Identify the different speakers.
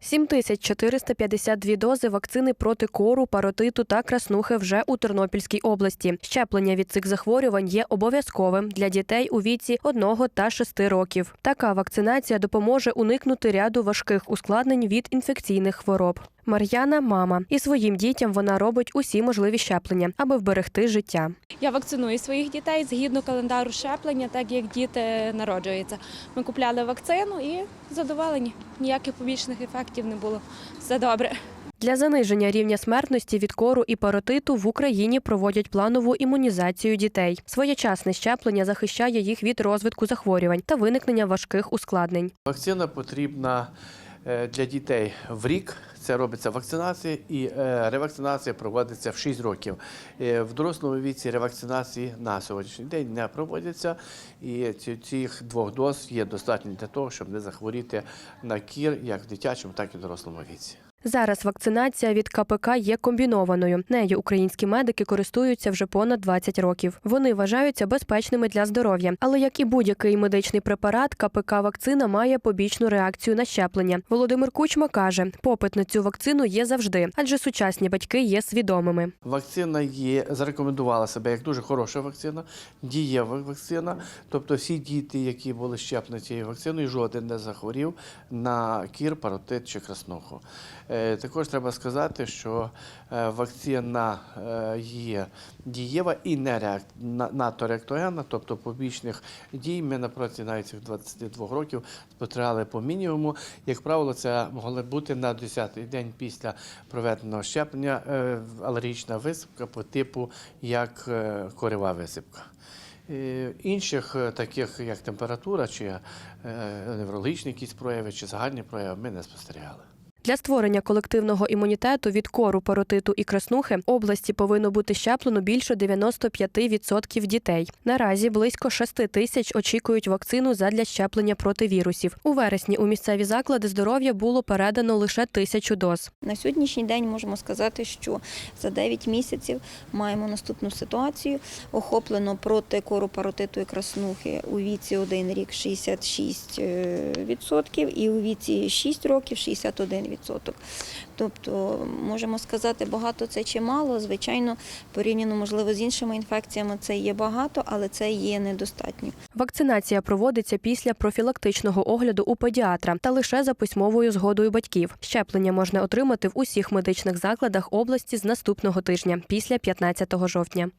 Speaker 1: 7452 дози вакцини проти кору, паротиту та краснухи вже у Тернопільській області. Щеплення від цих захворювань є обов'язковим для дітей у віці 1 та 6 років. Така вакцинація допоможе уникнути ряду важких ускладнень від інфекційних хвороб. Мар'яна мама, і своїм дітям вона робить усі можливі щеплення, аби вберегти життя.
Speaker 2: Я вакциную своїх дітей згідно календару щеплення, так як діти народжуються. Ми купляли вакцину і задоволені. Ніяких побічних ефектів не було. Все добре.
Speaker 1: Для заниження рівня смертності від кору і паротиту в Україні проводять планову імунізацію дітей. Своєчасне щеплення захищає їх від розвитку захворювань та виникнення важких ускладнень.
Speaker 3: Вакцина потрібна для дітей в рік. Це робиться вакцинація і е, ревакцинація проводиться в 6 років. Е, В дорослому віці ревакцинації на сьогоднішній день не проводяться, і цих двох доз є достатньо для того, щоб не захворіти на кір як в дитячому, так і в дорослому віці.
Speaker 1: Зараз вакцинація від КПК є комбінованою. Нею українські медики користуються вже понад 20 років. Вони вважаються безпечними для здоров'я. Але як і будь-який медичний препарат, КПК вакцина має побічну реакцію на щеплення. Володимир Кучма каже, попит на цю вакцину є завжди, адже сучасні батьки є свідомими.
Speaker 3: Вакцина є зарекомендувала себе як дуже хороша вакцина, дієва вакцина. Тобто всі діти, які були щеплені цією вакциною, жоден не захворів на кір, паротит чи краснуху. Е, Також треба сказати, що е, вакцина е, є дієва і не реак... на- надто тобто побічних дій ми на протязі навіть цих 22 років спостерігали по мінімуму. Як правило, це могли бути на 10-й день після проведеного щеплення алергічна висипка по типу як корова висипка. Інших таких, як температура, чи неврологічні якісь прояви, чи загальні прояви, ми не спостерігали.
Speaker 1: Для створення колективного імунітету від кору, паротиту і краснухи області повинно бути щеплено більше 95% дітей. Наразі близько 6 тисяч очікують вакцину задля щеплення проти вірусів. У вересні у місцеві заклади здоров'я було передано лише тисячу доз.
Speaker 4: На сьогоднішній день можемо сказати, що за 9 місяців маємо наступну ситуацію. Охоплено проти кору паротиту і краснухи у віці 1 рік 66% і у віці 6 років 61%. Тобто, можемо сказати, багато це чи мало. Звичайно, порівняно, можливо, з іншими інфекціями це є багато, але це є недостатньо.
Speaker 1: Вакцинація проводиться після профілактичного огляду у педіатра та лише за письмовою згодою батьків. Щеплення можна отримати в усіх медичних закладах області з наступного тижня, після 15 жовтня.